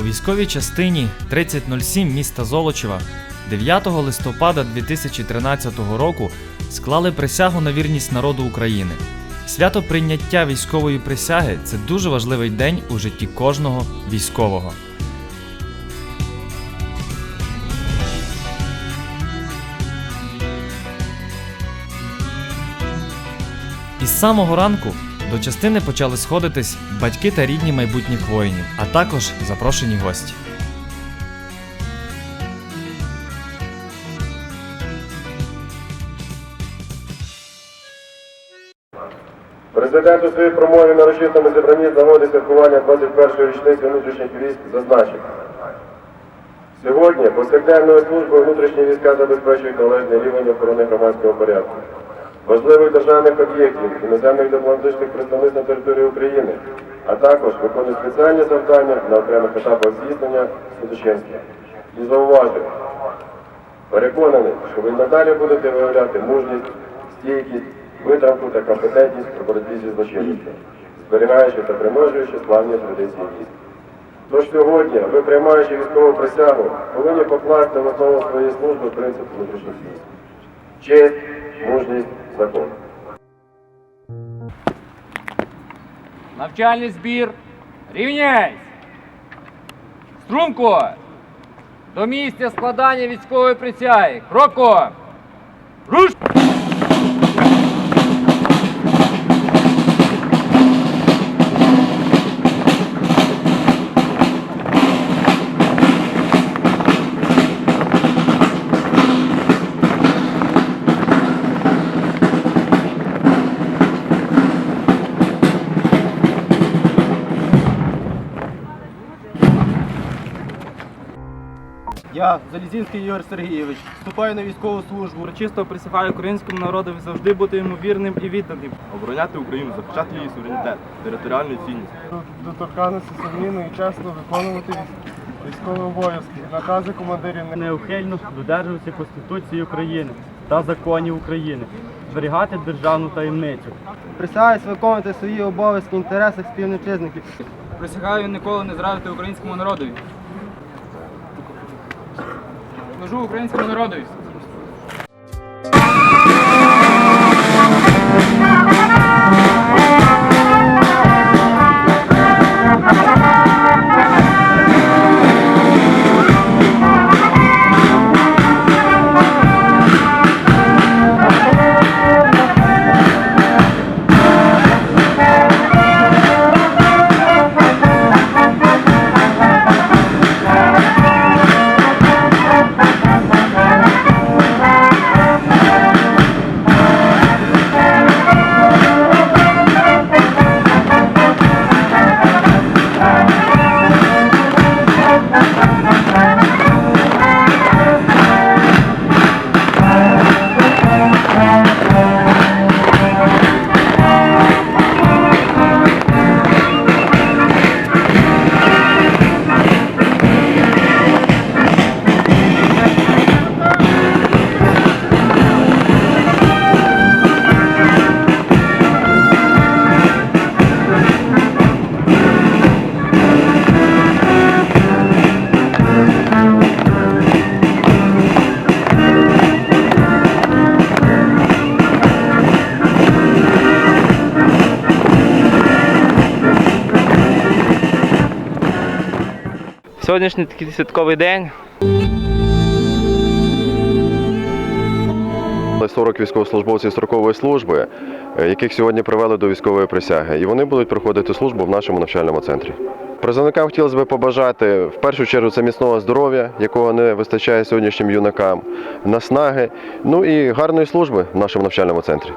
У військовій частині 3007 міста Золочева 9 листопада 2013 року склали присягу на вірність народу України. Свято прийняття військової присяги це дуже важливий день у житті кожного військового. Із самого ранку до частини почали сходитись батьки та рідні майбутніх воїнів, а також запрошені гості. Президент у своїй промові на урочистому зібранні з святкування 21-ї річниці внутрішніх військ зазначив. Сьогодні повсякденною службою внутрішні війська забезпечують належний рівень охорони громадського порядку, важливих державних об'єктів, іноземних дипломатичних представництв на території України, а також виконують спеціальні завдання на окремих етапах здійснення Святочинських. І зауважив, Переконаний, що ви надалі будете виявляти мужність, стійкість, витримку та компетентність у боротьбі зі злочинністю, зберігаючи та примножуючи славні традиції військ. Тож сьогодні, ви приймаючи військову присягу, повинні покласти в основу своєї служби принцип внутрішніх військ. Честь, мужність, закон. Навчальний збір. Рівняйсь! Струнко! До місця складання військової присяги. Кроко! Руш! Я, Залізінський Ігор Сергійович, вступаю на військову службу. Урочисто присягаю українському народу завжди бути йому вірним і відданим. обороняти Україну, захищати її суверенітет, територіальну цінність. доторканності сумлінно і чесно виконувати військові обов'язки, накази командирів неухильно додержуватися Конституції України та законів України, зберігати державну таємницю. Присягаюсь виконувати свої обов'язки в інтересах співвітчизників. Присягаю ніколи не зрадити українському народові. Служу українському народові. Сьогоднішній такий святковий день 40 військовослужбовців строкової служби, е, яких сьогодні привели до військової присяги, і вони будуть проходити службу в нашому навчальному центрі. Призовникам хотілося б побажати в першу чергу це міцного здоров'я, якого не вистачає сьогоднішнім юнакам, наснаги, ну і гарної служби в нашому навчальному центрі.